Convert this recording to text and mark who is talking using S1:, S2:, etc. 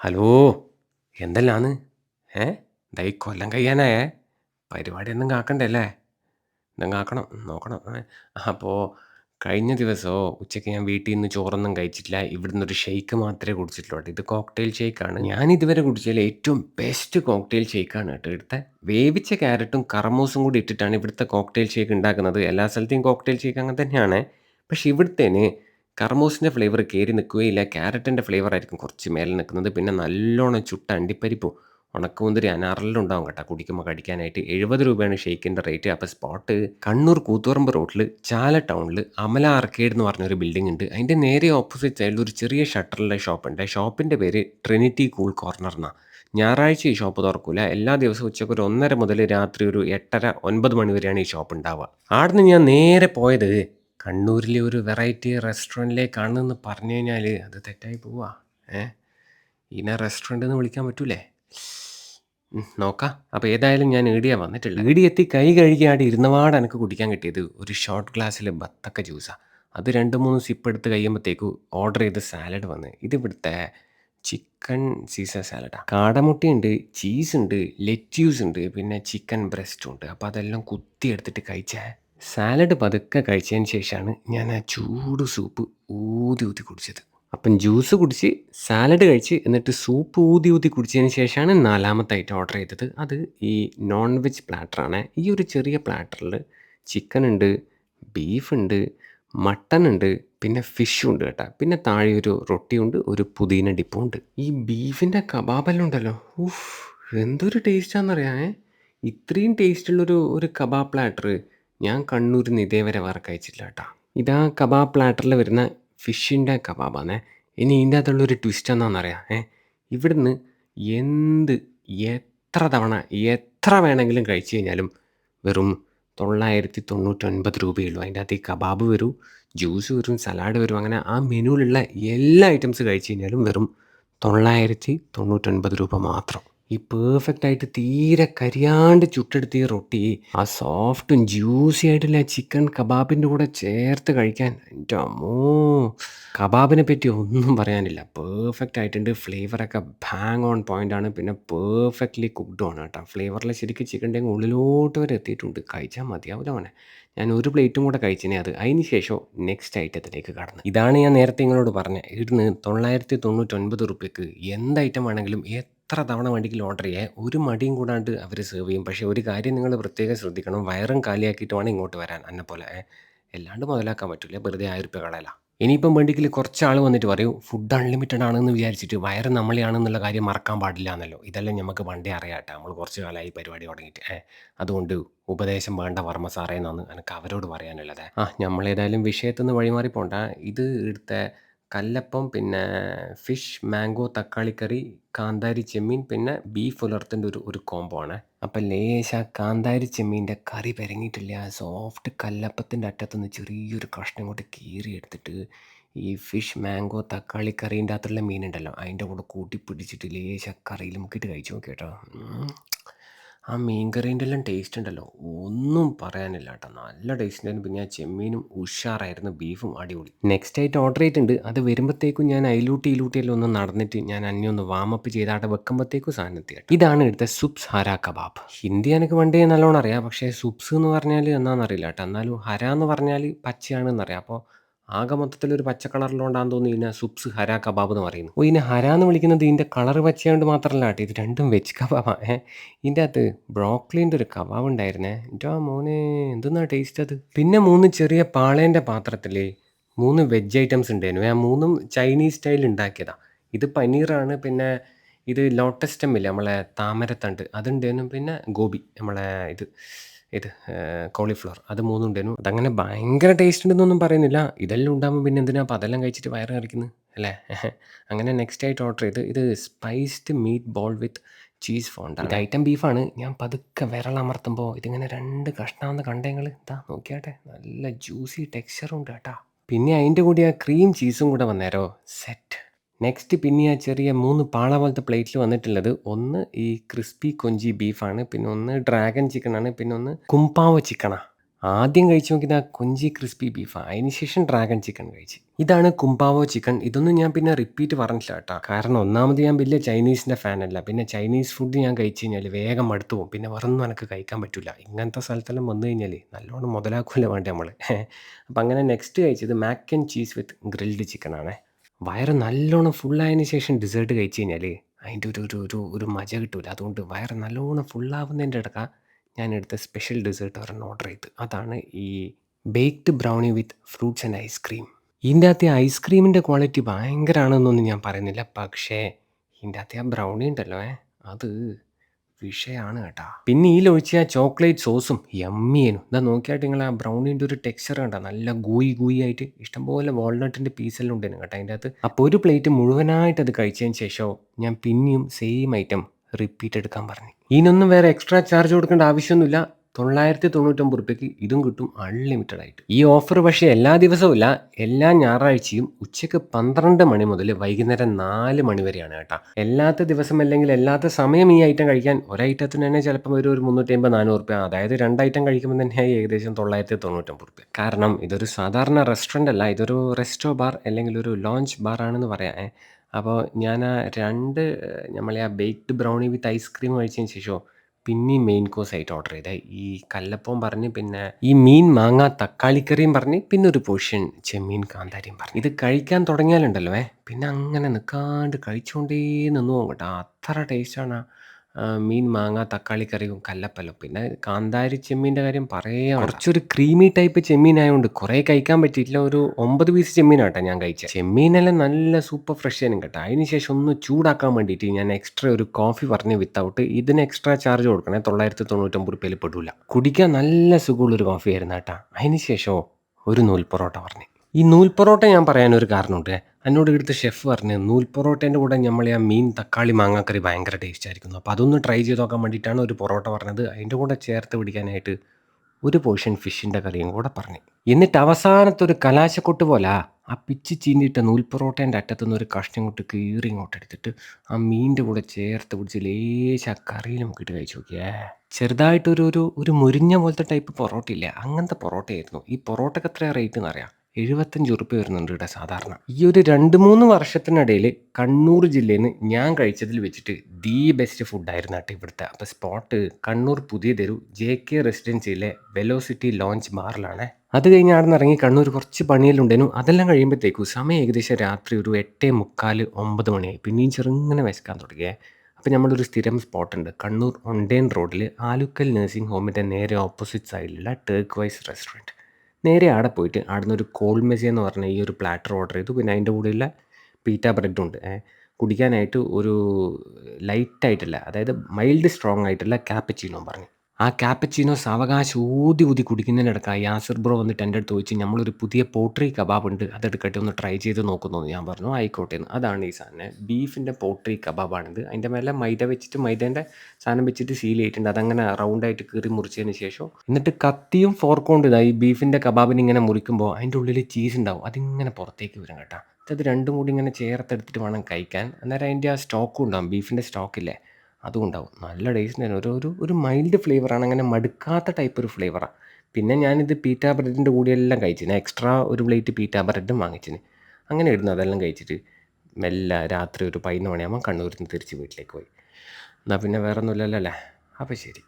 S1: Hello എന്തെല്ലാന്ന്? ഏ? ദാ കൊല്ലം കഴിയാനായേ പരിപാടിയൊന്നും കാക്കണ്ടല്ലേ എന്തും കാക്കണം നോക്കണം. അപ്പോൾ കഴിഞ്ഞ ദിവസമോ ഉച്ചയ്ക്ക് ഞാൻ വീട്ടിൽ നിന്ന് ചോറൊന്നും കഴിച്ചിട്ടില്ല. ഇവിടുന്ന് ഒരു ഷെയ്ക്ക് മാത്രമേ കുടിച്ചിട്ടുള്ളൂ ഇത് കോക്ടെയിൽ ഷെയ്ക്കാണ് ഞാൻ ഇതുവരെ കുടിച്ചതിൽ ഏറ്റവും ബെസ്റ്റ് കോക്ടെയിൽ ഷെയ്ക്കാണ് കേട്ടോ. ഇവിടുത്തെ വേവിച്ച ക്യാരറ്റും കറമൂസും കൂടി ഇട്ടിട്ടാണ് ഇവിടുത്തെ കോക്ടെയിൽ ഷേക്ക് ഉണ്ടാക്കുന്നത്. എല്ലാ സ്ഥലത്തെയും കോക്ടെയിൽ ഷേക്ക് അങ്ങനെ തന്നെയാണ്. പക്ഷേ ഇവിടുത്തേന് കർമൂസിന്റെ ഫ്ലേവർ കയറി നിൽക്കുകയില്ല. ക്യാരറ്റിന്റെ ഫ്ലേവർ ആയിരിക്കും കുറച്ച് മേലെ നിൽക്കുന്നത്. പിന്നെ നല്ലോണം ചുട്ട അണ്ടിപ്പരിപ്പും ഉണക്കമുന്തിരി അനാറെല്ലാം ഉണ്ടാവും കേട്ടോ. കുടിക്കുമ്പോൾ കടിക്കാനായിട്ട് എഴുപത് രൂപയാണ് ഷെയ്ക്കിന്റെ റേറ്റ്. അപ്പോൾ സ്പോട്ട് കണ്ണൂർ കൂത്തുപറമ്പ് റോഡിൽ ചാല ടൗണിൽ അമല ആർക്കേഡ് എന്ന് പറഞ്ഞൊരു ബിൽഡിംഗ് ഉണ്ട്. അതിന്റെ നേരെ ഓപ്പോസിറ്റ് സൈഡിൽ ഒരു ചെറിയ ഷട്ടറിലെ ഷോപ്പുണ്ട്. ഷോപ്പിന്റെ പേര് ട്രിനിറ്റി കൂൾ കോർണർ എന്നാണ് ഞായറാഴ്ച ഈ ഷോപ്പ് തുറക്കില്ല എല്ലാ ദിവസവും ഉച്ചയ്ക്ക് ഒരു ഒന്നര മുതൽ രാത്രി ഒരു എട്ടര ഒൻപത് മണി വരെയാണ് ഈ ഷോപ്പ് ഉണ്ടാവുക. ആടുന്ന് ഞാൻ നേരെ പോയത് കണ്ണൂരിലെ ഒരു വെറൈറ്റി റെസ്റ്റോറന്റിലേക്കാണെന്ന് പറഞ്ഞു കഴിഞ്ഞാൽ അത് തെറ്റായി പോവാ. ഏ? ഇതിനെ റെസ്റ്റോറന്റ് എന്ന് വിളിക്കാൻ പറ്റൂലേ? നോക്കാം. അപ്പോൾ ഏതായാലും ഞാൻ ഈടിയാ വന്നിട്ടില്ല ഈടി എത്തി കൈ കഴുകിയാടി ഇരുന്നപാട് എനിക്ക് കുടിക്കാൻ കിട്ടിയത് ഒരു ഷോർട്ട് ഗ്ലാസ്സിൽ ബത്തക്ക ജ്യൂസാണ് അത് രണ്ട് മൂന്ന് സിപ്പ് എടുത്ത് കഴിയുമ്പോഴത്തേക്ക് ഓർഡർ ചെയ്ത സാലഡ് വന്ന്. ഇതിവിടുത്തെ ചിക്കൻ സീസർ സാലഡാണ് കാടമുട്ടയുണ്ട് ചീസ് ഉണ്ട് ലെറ്റ്യൂസ് ഉണ്ട് പിന്നെ ചിക്കൻ ബ്രസ്റ്റും ഉണ്ട്. അപ്പോൾ അതെല്ലാം കുത്തി എടുത്തിട്ട് കഴിച്ചേ. സാലഡ് പതുക്കെ കഴിച്ചതിന് ശേഷമാണ് ഞാൻ ആ ചൂട് സൂപ്പ് ഊതി ഊതി കുടിച്ചത്. അപ്പം ജ്യൂസ് കുടിച്ച് സാലഡ് കഴിച്ച് എന്നിട്ട് സൂപ്പ് ഊതി ഊതി കുടിച്ചതിന് ശേഷമാണ് നാലാമത്തെ ഐറ്റം ഓർഡർ ചെയ്തത്. അത് ഈ നോൺ വെജ് പ്ലാറ്ററാണ് ഈ ഒരു ചെറിയ പ്ലാറ്ററിൽ ചിക്കൻ ഉണ്ട് ബീഫ് ഉണ്ട് മട്ടൺ ഉണ്ട് പിന്നെ ഫിഷും ഉണ്ട് കേട്ടോ. പിന്നെ താഴെ ഒരു റൊട്ടിയുണ്ട് ഒരു പുതിന ഡിപ്പും ഉണ്ട്. ഈ ബീഫിന്റെ കബാബെല്ലാം ഉണ്ടല്ലോ. ഉഫ് എന്തൊരു ടേസ്റ്റാണെന്നറിയാമേ ഇത്രയും ടേസ്റ്റുള്ളൊരു ഒരു കബാബ് പ്ലാറ്റർ ഞാൻ കണ്ണൂരിൽ നിന്ന് ഇതേവരെ വേറെ കഴിച്ചിട്ടില്ല കേട്ടോ. ഇതാ കബാബ് പ്ലാറ്ററിൽ വരുന്ന ഫിഷിന്റെ കബാബാണേ ഇനി ഇതിന്റെ അകത്തുള്ളൊരു ട്വിസ്റ്റ് എന്താണെന്നറിയാം ഏ ഇവിടുന്ന് എന്ത് എത്ര തവണ എത്ര വേണമെങ്കിലും കഴിച്ചു കഴിഞ്ഞാലും വെറും തൊള്ളായിരത്തി തൊണ്ണൂറ്റൊൻപത് രൂപയുള്ളൂ. അതിന്റെ അകത്ത് ഈ കബാബ് വരും ജ്യൂസ് വരും സലാഡ് വരും അങ്ങനെ ആ മെനുവിലുള്ള എല്ലാ ഐറ്റംസ് കഴിച്ചു കഴിഞ്ഞാലും വെറും തൊള്ളായിരത്തി തൊണ്ണൂറ്റൊൻപത് രൂപ മാത്രം. ഈ പെർഫെക്റ്റ് ആയിട്ട് തീരെ കരിയാണ്ട് ചുട്ടെടുത്ത ഈ റൊട്ടി ആ സോഫ്റ്റും ജ്യൂസി ആയിട്ടുള്ള ചിക്കൻ കബാബിന്റെ കൂടെ ചേർത്ത് കഴിക്കാൻ എന്റെ അമ്മോ. കബാബിനെ പറ്റി ഒന്നും പറയാനില്ല. പെർഫെക്റ്റ് ആയിട്ടുണ്ട്. ഫ്ലേവറൊക്കെ ബാങ് ഓൺ പോയിന്റ് ആണ്. പിന്നെ പെർഫെക്റ്റ്ലി കുക്ക്ഡും ആണ് കേട്ടോ. ഫ്ലേവറിൽ ശരിക്കും ചിക്കന്റെ ഉള്ളിലോട്ട് വരെ എത്തിയിട്ടുണ്ട്. കഴിച്ചാൽ മതിയാവില്ല അവനെ ഞാൻ ഒരു പ്ലേറ്റും കൂടെ കഴിച്ചിനെ അത്. അതിന് ശേഷം നെക്സ്റ്റ് ഐറ്റത്തിലേക്ക് കടന്നു. ഇതാണ് ഞാൻ നേരത്തെ നിങ്ങളോട് പറഞ്ഞത് ഇവിടുന്ന് തൊള്ളായിരത്തി തൊണ്ണൂറ്റൊൻപത് റുപ്യക്ക് എന്ത് ഐറ്റം വേണമെങ്കിലും എത്ര തവണ വേണമെങ്കിലും ഓർഡർ ചെയ്യാൻ ഒരു മടിയും കൂടാണ്ട് അവർ സെർവ് ചെയ്യും. പക്ഷേ ഒരു കാര്യം നിങ്ങൾ പ്രത്യേകം ശ്രദ്ധിക്കണം. വയറും കാലിയാക്കിയിട്ട് വേണം ഇങ്ങോട്ട് വരാൻ. എന്നെ പോലെ എല്ലാണ്ട് മുതലാക്കാൻ പറ്റില്ല? വെറുതെ ആയിരം റുപ്യ കളയല. ഇനിയിപ്പം വേണ്ടെങ്കിൽ കുറച്ച് ആൾ വന്നിട്ട് പറയും ഫുഡ് അൺലിമിറ്റഡ് ആണെന്ന് വിചാരിച്ചിട്ട് വയറ് നമ്മളെയാണെന്നുള്ള കാര്യം മറക്കാൻ പാടില്ല എന്നല്ലോ ഇതെല്ലാം നമുക്ക് പണ്ടേ അറിയാട്ടെ. നമ്മൾ കുറച്ച് കാലമായി പരിപാടി തുടങ്ങിയിട്ട് ഏ. അതുകൊണ്ട് ഉപദേശം വേണ്ട വർമ്മ സാറേ എന്നാണ്. എനിക്ക് അവരോട് പറയാനുള്ളത്. ആ നമ്മളേതായാലും വിഷയത്തുനിന്ന് വഴിമാറി പോണ്ട. ഇത് ഇവിടുത്തെ കല്ലപ്പം പിന്നെ ഫിഷ് മാംഗോ തക്കാളിക്കറി കാന്താരി ചെമ്മീൻ പിന്നെ ബീഫ് ഉലർത്തിന്റെ ഒരു ഒരു കോംബോ ആണ് അപ്പം ലേശ കാന്താരി ചെമ്മീന്റെ കറി പെരങ്ങിയിട്ടില്ല സോഫ്റ്റ് കല്ലപ്പത്തിന്റെ അറ്റത്തുനിന്ന് ചെറിയൊരു കഷ്ണം കൊണ്ട് കീറി എടുത്തിട്ട് ഈ ഫിഷ് മാംഗോ തക്കാളി കറീന്റെ അകത്തുള്ള മീനുണ്ടല്ലോ അതിന്റെ കൂടെ കൂട്ടി പിടിച്ചിട്ട് ലേശ കറിയിൽ മുക്കിയിട്ട് കഴിച്ചു നോക്കി കേട്ടോ. ആ മീൻ കറീന്റെ എല്ലാം ടേസ്റ്റ് ഉണ്ടല്ലോ ഒന്നും പറയാനില്ല കേട്ടോ നല്ല ടേസ്റ്റ് ഉണ്ടായിരുന്നു പിന്നെ ആ ചെമ്മീനും ഉഷാറായിരുന്നു. ബീഫും അടിപൊളി. നെക്സ്റ്റ് ആയിട്ട് ഓർഡർ ചെയ്തിട്ടുണ്ട്. അത് വരുമ്പോഴത്തേക്കും ഞാൻ അയിലൂട്ടി ഇലൂട്ടിയെല്ലാം ഒന്ന് നടന്നിട്ട് ഞാൻ അന്യം ഒന്ന് വാമപ്പ് ചെയ്ത് അവിടെ വെക്കുമ്പോഴത്തേക്കും സാധനം എത്തി ഇതാണ് ഇവിടുത്തെ സുപ്സ് ഹര കബാബ് ഹിന്ദി എനിക്ക് പണ്ടേ നല്ലോണം അറിയാം. പക്ഷേ സുപ്സ് എന്ന് പറഞ്ഞാൽ എന്നാണെന്നറിയില്ല കേട്ടോ. എന്നാലും ഹര എന്ന് പറഞ്ഞാൽ പച്ചയാണെന്നറിയാം. അപ്പോൾ ആകെ മൊത്തത്തിൽ ഒരു പച്ച കളറിലുണ്ടാന്ന് തോന്നി ഇതിനെ സുപ്സ് ഹര കബാബ് എന്ന് പറയുന്നു. ഓ ഇതിനെ ഹര എന്ന് വിളിക്കുന്നത് ഇതിന്റെ കളർ പച്ചയുണ്ട് മാത്രമല്ല കേട്ടോ. ഇത് രണ്ടും വെജ് കബാബാണ് ഏഹ് ഇതിന്റെ അകത്ത് ബ്രോക്ലിന്റെ ഒരു കബാബ് ഉണ്ടായിരുന്നേ. എന്റെ ആ മോനെ എന്തെന്നാ ടേസ്റ്റ് അത്? പിന്നെ മൂന്ന് ചെറിയ പാളേന്റെ പാത്രത്തിൽ മൂന്ന് വെജ് ഐറ്റംസ് ഉണ്ടായിരുന്നു. ആ മൂന്നും ചൈനീസ് സ്റ്റൈൽ ഉണ്ടാക്കിയതാണ് ഇത് പനീറാണ് പിന്നെ ഇത് ലോട്ടസ് സ്റ്റെമ്മില്ലേ നമ്മളെ താമരത്തണ്ട്. അതുണ്ടായിരുന്നു പിന്നെ ഗോബി നമ്മളെ ഇത് ഇത് കോളിഫ്ലവർ അത് മൂന്നും ഉണ്ടായിരുന്നു അതങ്ങനെ ഭയങ്കര ടേസ്റ്റ് ഉണ്ടെന്നൊന്നും പറയുന്നില്ല. ഇതെല്ലാം ഉണ്ടാകുമ്പോൾ പിന്നെ എന്തിനാ അപ്പോൾ അതെല്ലാം കഴിച്ചിട്ട് വയറ് കറിക്കുന്നത് അല്ലേ? അങ്ങനെ നെക്സ്റ്റ് ആയിട്ട് ഓർഡർ ചെയ്ത് ഇത് spiced meat ball with cheese fonda ഇത് ഐറ്റം ബീഫാണ് ഞാൻ പതുക്കെ വിരളമർത്തുമ്പോൾ ഇതിങ്ങനെ രണ്ട് കഷ്ണമെന്ന് കണ്ടെങ്കിൽ ഇതാ നോക്കിയാട്ടെ. നല്ല ജ്യൂസി ടെക്സ്ചറും ഉണ്ട് കേട്ടാ. പിന്നെ അതിന്റെ കൂടി ആ ക്രീം ചീസും കൂടെ വന്നേരോ? സെറ്റ് നെക്സ്റ്റ് പിന്നെ ആ ചെറിയ മൂന്ന് പാള പോലത്തെ പ്ലേറ്റിൽ വന്നിട്ടുള്ളത്. ഒന്ന് ഈ ക്രിസ്പി കൊഞ്ചി ബീഫാണ് പിന്നെ ഒന്ന് ഡ്രാഗൺ ചിക്കനാണ് പിന്നെ ഒന്ന് കുംപാവ ചിക്കനാണ് ആദ്യം കഴിച്ചു നോക്കിയത് ആ കൊഞ്ചി ക്രിസ്പി ബീഫ്. അതിന് ശേഷം ഡ്രാഗൺ ചിക്കൻ കഴിച്ച്. ഇതാണ് കുംപാവോ ചിക്കൻ. ഇതൊന്നും ഞാൻ പിന്നെ റിപ്പീറ്റ് പറഞ്ഞില്ല കേട്ടോ. കാരണം ഒന്നാമത് ഞാൻ വലിയ ചൈനീസിന്റെ ഫാനല്ല. പിന്നെ ചൈനീസ് ഫുഡ് ഞാൻ കഴിച്ച് കഴിഞ്ഞാൽ വേഗം മടുത്തു പോകും. പിന്നെ വേറൊന്നും എനിക്ക് കഴിക്കാൻ പറ്റില്ല ഇങ്ങനത്തെ സ്ഥലത്തെല്ലാം വന്നു കഴിഞ്ഞാൽ നല്ലോണം മുതലാക്കൂല വേണ്ടേ നമ്മൾ അപ്പം അങ്ങനെ നെക്സ്റ്റ് കഴിച്ചത് mac and cheese with grilled chicken ആണ്. വയറ് നല്ലോണം ഫുള്ളായതിനു ശേഷം ഡിസേർട്ട് കഴിച്ച് കഴിഞ്ഞാൽ അതിന്റെ ഒരു ഒരു ഒരു ഒരു മജ കിട്ടൂല. അതുകൊണ്ട് വയറ് നല്ലോണം ഫുള്ളാവുന്നതിന്റെ ഇടയ്ക്ക് ഞാൻ എടുത്ത സ്പെഷ്യൽ ഡെസേർട്ട് ഒരെണ്ണം ഓർഡർ ചെയ്ത്. അതാണ് ഈ baked brownie with fruits and ice cream ഇതിന്റെ അകത്തെ ഐസ്ക്രീമിന്റെ ക്വാളിറ്റി ഭയങ്കരമാണെന്നൊന്നും ഞാൻ പറയുന്നില്ല. പക്ഷേ ഇതിന്റെ അകത്തെ ആ ബ്രൗണി ഉണ്ടല്ലോ ഏ? അത് വിഷയമാണ് കേട്ടാ. പിന്നെ ഈ ഒഴിച്ച ആ ചോക്ലേറ്റ് സോസും എമ്മിയനും ഇതാ നോക്കിയായിട്ട് നിങ്ങൾ ആ ബ്രൗണിന്റെ ഒരു ടെക്സ്ചർ കണ്ട. നല്ല ഗൂയി ഗൂയി ആയിട്ട് ഇഷ്ടംപോലെ വാൾനട്ടിന്റെ പീസെല്ലാം ഉണ്ടായിരുന്നു കേട്ടോ അതിന്റെ അകത്ത്. അപ്പോൾ ഒരു പ്ലേറ്റ് മുഴുവനായിട്ട് അത് കഴിച്ചതിന് ശേഷം ഞാൻ പിന്നെയും സെയിം ഐറ്റം റിപ്പീറ്റ് എടുക്കാൻ പറഞ്ഞു. ഇതിനൊന്നും വേറെ എക്സ്ട്രാ ചാർജ് കൊടുക്കേണ്ട ആവശ്യമൊന്നുമില്ല. തൊള്ളായിരത്തി തൊണ്ണൂറ്റൊമ്പത് റുപ്യക്ക് ഇതും കിട്ടും അൺലിമിറ്റഡ് ആയിട്ട്. ഈ ഓഫർ പക്ഷേ എല്ലാ ദിവസവും ഇല്ല. എല്ലാ ഞായറാഴ്ചയും ഉച്ചയ്ക്ക് പന്ത്രണ്ട് മണി മുതൽ വൈകുന്നേരം നാല് മണി വരെയാണ് കേട്ടോ. എല്ലാത്ത ദിവസം അല്ലെങ്കിൽ എല്ലാത്ത സമയം ഈ ഐറ്റം കഴിക്കാൻ ഒരൈറ്റത്തിന് തന്നെ ചിലപ്പം ഒരു ഒരു മുന്നൂറ്റി അമ്പത് നാനൂറ് റുപ്യ. അതായത് രണ്ട് ഐറ്റം കഴിക്കുമ്പോൾ തന്നെ ഏകദേശം തൊള്ളായിരത്തി തൊണ്ണൂറ്റൊമ്പത് റുപ്യ. കാരണം ഇതൊരു സാധാരണ റെസ്റ്റോറന്റ് അല്ല. ഇതൊരു റെസ്റ്റോ ബാർ അല്ലെങ്കിൽ ഒരു ലോഞ്ച് ബാർ ആണെന്ന് പറയാം. അപ്പോൾ ഞാൻ ആ രണ്ട് നമ്മളെ ആ ബേക്ക്ഡ് ബ്രൗണി വിത്ത് ഐസ്ക്രീം കഴിച്ചതിന് ശേഷം പിന്നെയും മെയിൻ കോഴ്സ് ആയിട്ട് ഓർഡർ ചെയ്തത് ഈ കല്ലപ്പം പറഞ്ഞ് പിന്നെ ഈ മീൻ മാങ്ങ തക്കാളിക്കറിയും പറഞ്ഞ് പിന്നെ ഒരു പോർഷൻ ചെമ്മീൻ കാന്താരിയും പറഞ്ഞു. ഇത് കഴിക്കാൻ തുടങ്ങിയാലുണ്ടല്ലോ ഏ? പിന്നെ അങ്ങനെ നിൽക്കാണ്ട് കഴിച്ചുകൊണ്ടേ നിന്നു പോകും കേട്ടോ. അത്ര ടേസ്റ്റാണ് മീൻ മാങ്ങ തക്കാളിക്കറിയും കല്ലപ്പലും പിന്നെ കാന്താരി ചെമ്മീന്റെ കാര്യം പറയാം കുറച്ചൊരു ക്രീമി ടൈപ്പ് ചെമ്മീൻ ആയതുകൊണ്ട് കുറേ കഴിക്കാൻ പറ്റിയിട്ടില്ല. ഒരു ഒമ്പത് പീസ് ചെമ്മീനാട്ടോ ഞാൻ കഴിച്ചത് ചെമ്മീനെല്ലാം നല്ല സൂപ്പർ ഫ്രഷ് ആയിരുന്നു കേട്ടോ. അതിന് ശേഷം ഒന്ന് ചൂടാക്കാൻ വേണ്ടിയിട്ട് ഞാൻ എക്സ്ട്രാ ഒരു കോഫി പറഞ്ഞ് വിത്തൗട്ട് ഇതിന് എക്സ്ട്രാ ചാർജ് കൊടുക്കണേ. തൊള്ളായിരത്തി തൊണ്ണൂറ്റൊമ്പത് രൂപയിൽ പെടില്ല കുടിക്കാൻ നല്ല സുഖമുള്ളൊരു കോഫി ആയിരുന്നു കേട്ടോ. അതിന് ശേഷം ഒരു നൂൽ പൊറോട്ട പറഞ്ഞു. ഈ നൂൽ പൊറോട്ട ഞാൻ പറയാനൊരു കാരണമുണ്ട്. എന്നോട് ഇവിടുത്തെ ഷെഫ് പറഞ്ഞു നൂൽ പൊറോട്ടേന്റെ കൂടെ നമ്മൾ ആ മീൻ തക്കാളി മാങ്ങാക്കറി ഭയങ്കര ടേസ്റ്റ് ആയിരിക്കുന്നു. അപ്പോൾ അതൊന്ന് ട്രൈ ചെയ്ത് നോക്കാൻ വേണ്ടിയിട്ടാണ് ഒരു പൊറോട്ട പറഞ്ഞത്. അതിന്റെ കൂടെ ചേർത്ത് പിടിക്കാനായിട്ട് ഒരു പോർഷൻ ഫിഷിന്റെ കറിയും കൂടെ പറഞ്ഞു. എന്നിട്ട് അവസാനത്തെ ഒരു കലാശക്കൊട്ട് പോലെ ആ പിച്ച് ചീന്തിയിട്ട നൂൽ പൊറോട്ടേന്റെ അറ്റത്തുനിന്ന് ഒരു കഷ്ണം കൊണ്ട് കീറി ഇങ്ങോട്ട് എടുത്തിട്ട് ആ മീനിന്റെ കൂടെ ചേർത്ത് പിടിച്ച് ലേശ ആ കറിയിൽ മുക്കിയിട്ട് കഴിച്ചു നോക്കിയേ. ചെറുതായിട്ടൊരു ഒരു ഒരു മുരിഞ്ഞ പോലത്തെ ടൈപ്പ് പൊറോട്ട ഇല്ലേ അങ്ങനത്തെ പൊറോട്ടയായിരുന്നു. ഈ പൊറോട്ടയ്ക്ക് എത്രയാണ് റേറ്റ് എന്നറിയാം എഴുപത്തഞ്ച് ഉറുപ്പ്യ വരുന്നുണ്ട് ഇവിടെ സാധാരണ. ഈ ഒരു രണ്ട് മൂന്ന് വർഷത്തിനിടയിൽ കണ്ണൂർ ജില്ലയിൽ നിന്ന് ഞാൻ കഴിച്ചതിൽ വെച്ചിട്ട് ദി ബെസ്റ്റ് ഫുഡായിരുന്നു കേട്ടോ ഇവിടുത്തെ. അപ്പോൾ സ്പോട്ട് കണ്ണൂർ പുതിയ തെരു ജെ കെ റെസിഡൻസിയിലെ വെലോസിറ്റി ലോഞ്ച് ബാറിലാണ് അത് കഴിഞ്ഞ് അവിടെ നിന്ന് ഇറങ്ങി കണ്ണൂർ കുറച്ച് പണിയെല്ലാം അതെല്ലാം കഴിയുമ്പോഴത്തേക്കും സമയം ഏകദേശം രാത്രി ഒരു എട്ടേ മുക്കാൽ ഒമ്പത് മണിയായി പിന്നെയും ചെറുങ്ങനെ വിശക്കാൻ തുടങ്ങിയേ. അപ്പോൾ നമ്മളൊരു സ്ഥിരം സ്പോട്ടുണ്ട് കണ്ണൂർ ഒണ്ടേൻ റോഡിൽ ആലുക്കൽ നഴ്സിംഗ് ഹോമിന്റെ നേരെ ഓപ്പോസിറ്റ് സൈഡിലുള്ള ടേക്ക് വൈസ് റെസ്റ്റോറന്റ് നേരെ അവിടെ പോയിട്ട് അവിടുന്ന് ഒരു കോൾഡ് മെസ്സി എന്ന് പറഞ്ഞ ഈ ഒരു പ്ലാറ്റർ ഓർഡർ ചെയ്തു പിന്നെ അതിന്റെ കൂടെയുള്ള പീറ്റ ബ്രെഡും ഉണ്ട്. കുടിക്കാനായിട്ട് ഒരു ലൈറ്റ് ആയിട്ടുള്ള അതായത് മൈൽഡ് സ്ട്രോങ് ആയിട്ടുള്ള ക്യാപ്പച്ചീനോ പറഞ്ഞു ആ കാപ്പച്ചീനോ സാവകാശം ഊതി ഊതി കുടിക്കുന്നതിനിടയ്ക്ക് യാസിർ ബ്രോ വന്നിട്ട് എന്റെ അടുത്ത് ചോദിച്ചു നമ്മളൊരു പുതിയ പോട്രി കബാബ് ഉണ്ട് അതെടുക്കട്ടെ ഒന്ന് ട്രൈ ചെയ്ത് നോക്കുന്നു. ഞാൻ പറഞ്ഞു ആയിക്കോട്ടെ എന്ന്. അതാണ് ഈ സാധനം. ബീഫിന്റെ പോട്രി കബാബാണിത് അതിന്റെ മേലെ മൈദ വെച്ചിട്ട് മൈദേന്റെ സാധനം വെച്ചിട്ട് സീൽ ചെയ്തിട്ടുണ്ട്. അതങ്ങനെ റൗണ്ടായിട്ട് കീറി മുറിച്ചതിന് ശേഷം എന്നിട്ട് കത്തിയും ഫോർക്കും കൊണ്ട് ഇതാ ഈ ബീഫിന്റെ കബാബിന് ഇങ്ങനെ മുറിക്കുമ്പോൾ അതിന്റെ ഉള്ളിൽ ചീസ് ഉണ്ടാവും. അതിങ്ങനെ പുറത്തേക്ക് വരും കേട്ടോ. അത് രണ്ടും കൂടി ഇങ്ങനെ ചേർത്തെടുത്തിട്ട് വേണം കഴിക്കാൻ. അന്നേരം അതിന്റെ ആ സ്റ്റോക്കും ഉണ്ടാവും. ബീഫിന്റെ സ്റ്റോക്കില്ലേ അതും ഉണ്ടാവും നല്ല ടേസ്റ്റ് തന്നെ ഒരു ഒരു ഒരു മൈൽഡ് ഫ്ലേവറാണ് അങ്ങനെ മടുക്കാത്ത ടൈപ്പ് ഒരു ഫ്ലേവറാണ് പിന്നെ ഞാനിത് പീറ്റ ബ്രെഡിന്റെ കൂടിയെല്ലാം കഴിച്ചിന് എക്സ്ട്രാ ഒരു പ്ലേറ്റ് പീറ്റ ബ്രെഡും വാങ്ങിച്ചിന്. അങ്ങനെ ഇടുന്നു. അതെല്ലാം കഴിച്ചിട്ട് മെല്ലെ രാത്രി ഒരു പതിനൊന്ന് മണിയാകുമ്പോൾ കണ്ണൂരിൽ നിന്ന് തിരിച്ച് വീട്ടിലേക്ക് പോയി. എന്നാൽ പിന്നെ വേറെ ഒന്നുമില്ലല്ലോ അല്ലേ? അപ്പോൾ ശരി.